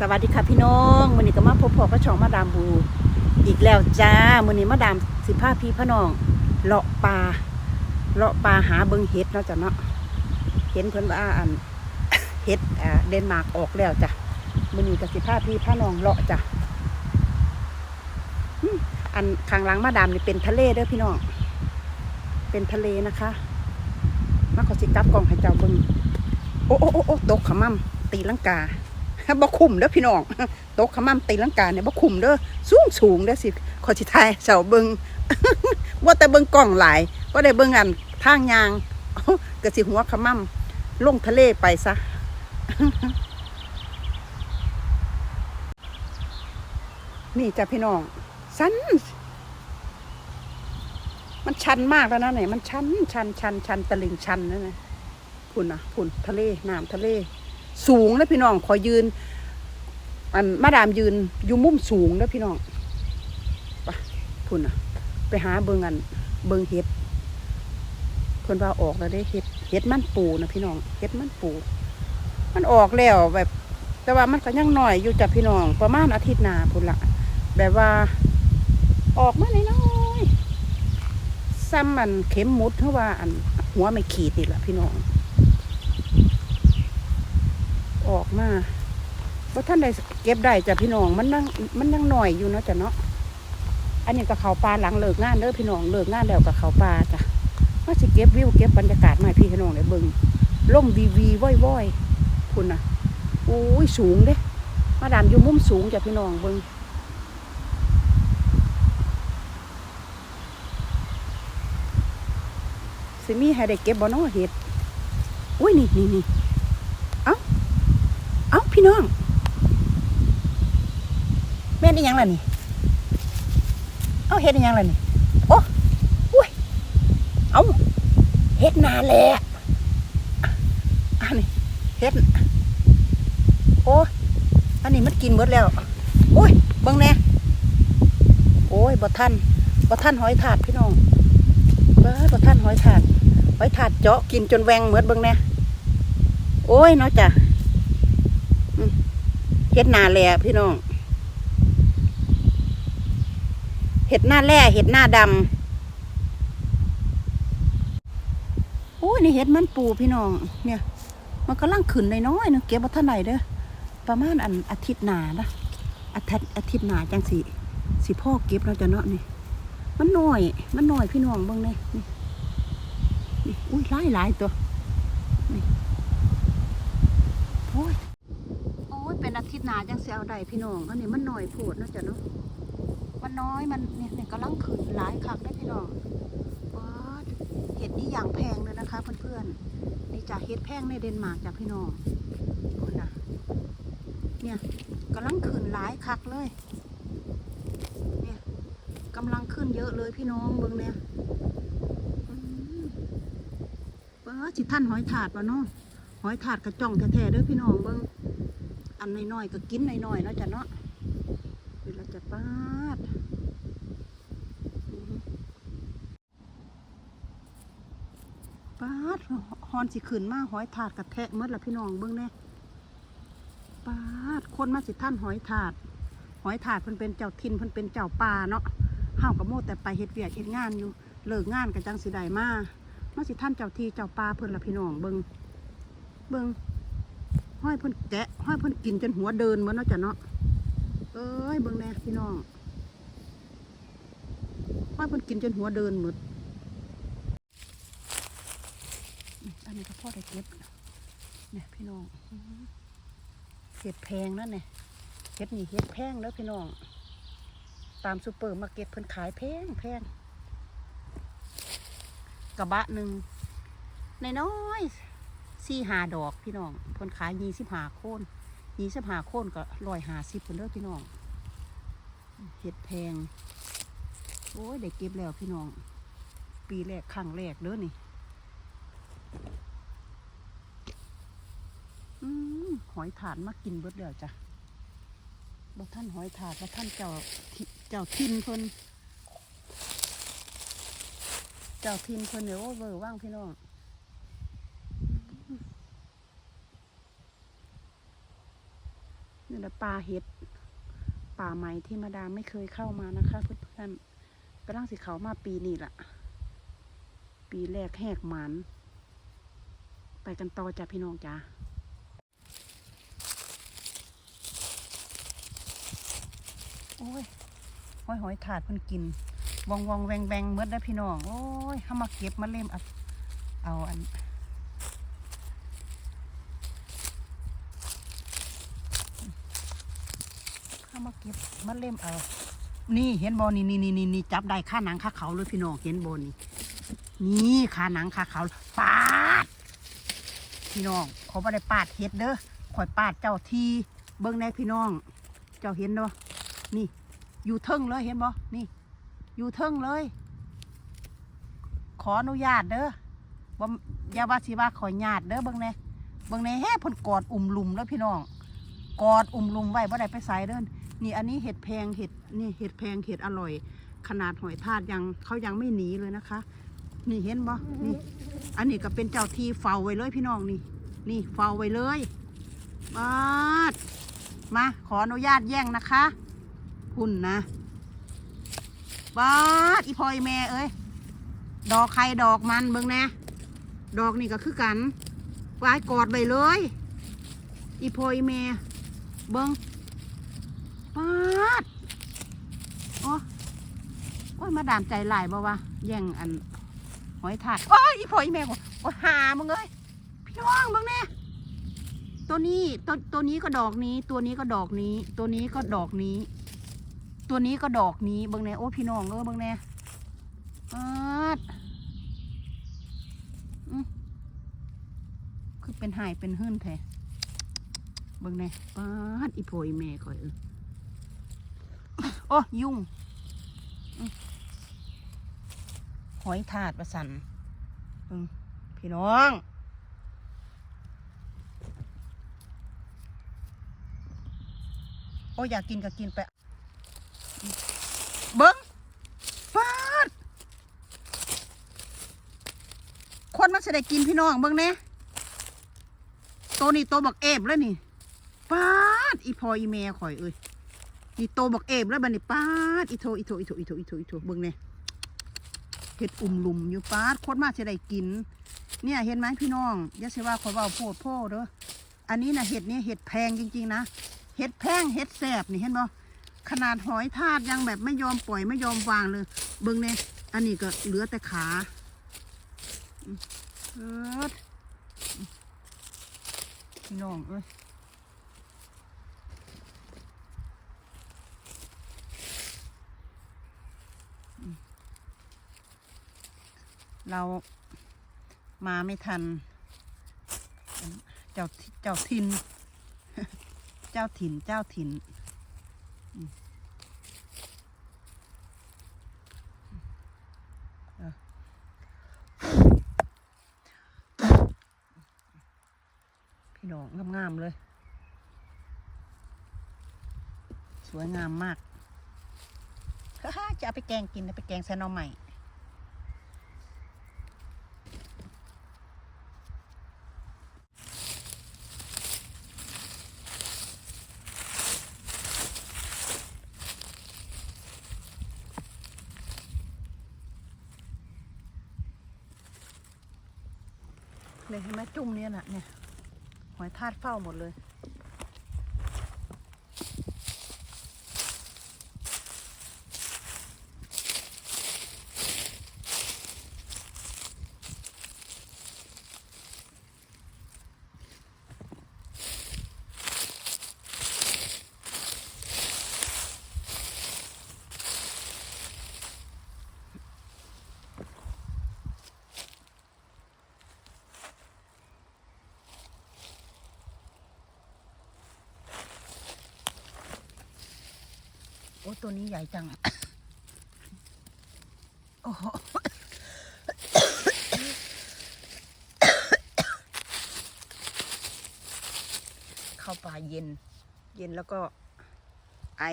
สวัสดีค่ะพี่น้องมือนี้ก็มาพบพอกับช่องมาดามบู อีกแล้วจ้ามือนี้มาดามสิพาพี่พี่น้อง เลาะปลาเลาะปลาหาเบิงเห็ดเนาะจ้ะเนาะเห็นเพิ่นว่าอันเห็ดอ่าเดนมาร์กออกแล้วจ้ะมือนี้ก็สิพาพี่พี่น้องเลาะจ้ะอันข้างหลังมาดามนี่เป็นทะเลเด้อพี่น้องเป็นทะเลนะคะมาขอสิกับกล่องให้เจ้าเบิงโอ้โอ้โอ้โอ้ตกขมั่มตีลังกา บ่คุ้มเด้อพี่น้องตกขมั่มตีลังกาเนี่ยบ่คุ้มเด้อสูงสูงเด้อสิขอสิทายเสาเบิงว่าแต่เบิงกล้องหลายก็ได้เบิงอันทางยางก็สิหัวขมั่มลงทะเลไปซะนี่จ้ะพี่น้องสันมันชันมากแล้วนะเนี่ยมันชันชันชันชันตะลิงชันนั่นนะพุ่นนะพุ่นทะเลน้ำทะเล สูงแล้วพี่น้องขอยืน อันมาดามยืนอยู่มุมสูงแล้วพี่น้องไปพุ่นอะ ไปหาเบิงอัน เบิงเห็ดเพิ่นว่าออกแล้วได้เห็ดเห็ดมันปูนะพี่น้องเห็ดมันปู มันออกแล้วแบบ แต่ว่ามันก็ยังหน่อยอยู่จ้ะพี่น้อง ประมาณอาทิตย์หน้าพุ่นละแบบว่า ออกมาน้อยซ้ำมันเข็มมุดเพราะว่าอันหัวไม่ขีดนี่แหละพี่น้อง ออกมาว่าท่านได้เก็บได้จ้ะพี่น้องมันนั่งมันนั่งหน่อยอยู่เนาะจ้ะเนาะอันนี้กับเขาปลาหลังเลิกงานเด้อพี่น้องเลิกงานแล้วกับเขาปลาจ้ะมาสิเก็บวิวเก็บบรรยากาศมาให้พี่น้องได้เบิ่งล่มวีวีว้อยว้อยคุณนะโอ้ยสูงเด้มาดามอยู่มุมสูงจ้ะพี่น้องเบิ่งสิมีให้ได้เก็บบ่เนาะเห็ดอุ้ยนี่นี่นี่ พี่น้องแม่นอีหยังล่ะนี่ เอาเฮ็ดอีหยังล่ะนี่ โอ้อุ้ย เอ้าเฮ็ดนาแหละอันนี้เฮ็ด โอ้อันนี้มันกินหมดแล้ว โอ้ยเบิ่งแน่โอ้ยบ่ทันบ่ทันหอยถาดพี่น้องเบ้อบ่ทันหอยถาดหอยถาดเจาะกินจนแวงหมดเบิ่งแน่โอ้ยเนาะจ้ะ เห็ดหนาแหล่พี่น้อง เห็ดหน้าแหล่เห็ดหน้าดำโอ้ยนี่เห็ดมันปูพี่น้อง เนี่ย มันกำลังขึ้นน้อยๆนึงเก็บมาเท่าไหร่เด้อประมาณอันอาทิตย์หน้านะอาทิตย์อาทิตย์หน้าจังสิสิพ่อเก็บเราจะเนาะนี่ มันน้อย มันน้อยพี่น้องเบิ่งนี่นี่นี่อุ้ยหลายหลายตัว นี่โอ้ย โอ้ยเป็นอาทิตย์หนา จังเสียเอาได้พี่น้องอันนี้มันหน่อยโผดเนาะจ้ะเนาะมันน้อยมันเนี่ยเนี่ยกำลังขึ้นหลายคักได้พี่น้องว้าเห็ดนี่อย่างแพงเลยนะคะ เพื่อนๆนี่จะเห็ดแพงในเดนมาร์กจ้ะพี่น้องคนนะเนี่ยกำลังขึ้นหลายคักเลย เนี่ยกำลังขึ้นเยอะเลยพี่น้องเบิ่งเนี่ยเบิ้งสิท่านหอยถาดวะเนาะหอยถาดกระจ่องแท้ๆเด้อพี่น้องเบิ้งอั นน้อยๆก็กินน้อยๆเนาะจ้ะเนาะเวลาจะปาดปาดฮอนสิขึ้นมาหอยถาดกระแทะเมื่อละพี่น้องเบิ้องแน่ปาดคนมาสิท่านหอยถาด หอยถาดเพิ่นเป็นเจ้าทินเพิ่นเป็นเจ้าป่าเนาะเฮากับโมแต่ไปเฮ็ดเวียกเฮ็ดงานอยู่เลิกงานกันจังสิได้มามาสิท่านเจ้าทีเจ้าป่าเพิ่นละพี่น้องเบิ้งเบิ้ง ห้อยพ่นแกะ ห้อยพ่นกินจนหัวเดินเหมือนเนาะจ้ะเนาะเอ้ยเบิ่งแน่พี่น้องห้อยพ่นกินจนหัวเดินหมดอันนี้ก็พ่อได้เก็บเนี่ยพี่น้องเห็ดแพงนั่นเนี่ยเห็ดนี่เห็ดแพงแล้วพี่น้อง ตามซูเปอร์มาร์เก็ตเพิ่นขายแพงแพงกระบะหนึ่งในน้อย สี่หาดอกพี่น้องเพิ่นขายยี่สิบหาโคนยี่สิบหาโคนก็ร้อยหาสิบเพิ่นเด้อพี่น้องเห็ดแพง โอ้ยได้เก็บแล้วพี่น้อง ปีแรกครั้งแรกเด้อนี่อหอยถาดมากินเบิดแล้วจ้ะบ่ท่านหอยถาดบ่ท่านเจ้าเจ้าทินเพิ่นเจ้าทินเพิ่นเดี๋ยวโอ้เบอร์ว่างพี่น้อง นี่แหละป่าเห็ดป่าใหม่ที่มาดามไม่เคยเข้ามานะคะเพื่อนๆกำลังสิเขามาปีนี้ละปีแรกแหกหมันไปกันต่อจ้ะพี่น้องจ้าโอ้ยหอยหอยถาดเพิ่นกินวองวองแวงแวงเมื่อได้พี่น้อง โอ้ยเข้ามาเก็บมาเล่มเอาเอาอัน เข้ามาเก็บมาเล่มเอา นี่เห็นบอนี่นี่นี่นี่นี่จับได้ค่าหนังค่าเขาเลยพี่น้องเห็นบอนี่นี่ค่าหนังค่าเขาปาด พี่น้องเขาไม่ได้ปาดเห็ดเด้อข่อยปาดเจ้าทีเบิ้งในพี่น้อง เจ้าเห็นเนาะนี่ อยู่เทิงเลยเห็นบ่นี่ อยู่เทิงเลย ขออนุญาตเด้อบ่อย่าว่าสิว่าขออนุญาตเด้อเบิ่งแหน่เบิ่งแหน่แฮ่พนกอดอุ่มลุมแล้วพี่น้องกอดอุ่มลุมไว้บ่ได้ไปใส่เด้อ นี่อันนี้เห็ดแพงเห็ดนี่เห็ดแพงเห็ดอร่อย ขนาดหอยทากยังเขายังไม่หนีเลยนะคะ นี่เห็นบ่นี่ อันนี้ก็เป็นเจ้าที่เฝ้าไว้เลยพี่น้องนี่ นี่เฝ้าไว้เลยบาดมาขออนุญาตแย่งนะคะคุณนะบาดอีพอยแม่เอ้ยดอกใครดอกมันเบิ่งแน่ดอกนี่ก็คือกันไว้กอดไวเลย อีพอยแม่เบิ่ง ปาดโอ้โอ้ยมาดามใจหลายบ่วะแย่งอันหอยถาดโอ้ยอีพอยแม่กูโอ้ยหามึงเอ้ยพี่น้องมึงแน่ตัวนี้ตัวตัวนี้ก็ดอกนี้ ตัวนี้ก็ดอกนี้ ตัวนี้ก็ดอกนี้ ตัวนี้ก็ดอกนี้เบิ่งแน่โอ้พี่น้องเออเบิ่งแน่ปาดอื้อคือเป็นหายเป็นหื้นแท้เบิ่งแน่ปาดอีโพยแม่คอยเออ โอ้ยุ่งหอยถาดประสันพี่น้องโอ้อยากกินก็กินไป เบิ้งฟาดคนมันจะได้กินพี่น้องเบิ้งเนี่ยตัวนี้ตัวบักเอฟแล้วนี่ฟาดอีพออีเมข่อยเอ้ย นี่โตบักเอฟแล้วบัดนี้ปาดอีโทอีโทอีโทอีโทอีโทอีโทเบิ้งเนี่ยเห็ดอุ่มลุมอยู่ปาดคนมากจะได้กิน เนี่ยเห็นไหมพี่น้องอย่าเสียว่าขอเว่าโพดโพดเด้ออันนี้นะเห็ดเนี่ยเห็ดแพงจริง ๆ นะเห็ดแพงเห็ดแสบนี่เห็นบ่ขนาดหอยทากยังแบบไม่ยอมปล่อยไม่ยอมวางเลย เบิ่งเนี่ยอันนี้ก็เหลือแต่ขาเอิดพี่น้องเอ้ย เรามาไม่ทัน เจ้าเจ้าทินเจ้าถิ่นเจ้าถิ่น พี่น้องงามๆเลย สวยงามมากจะเอาไปแกงกินนะไปแกงแซนอใหม่ เลยเห็นไหมจุ่มเนี่ยน่ะเนี่ยหอยทาดเฝ้าหมดเลย อ้ตัวนี้ใหญ่จัง โอ้โหเข้าป่าเย็น เย็นแล้วก็ไอ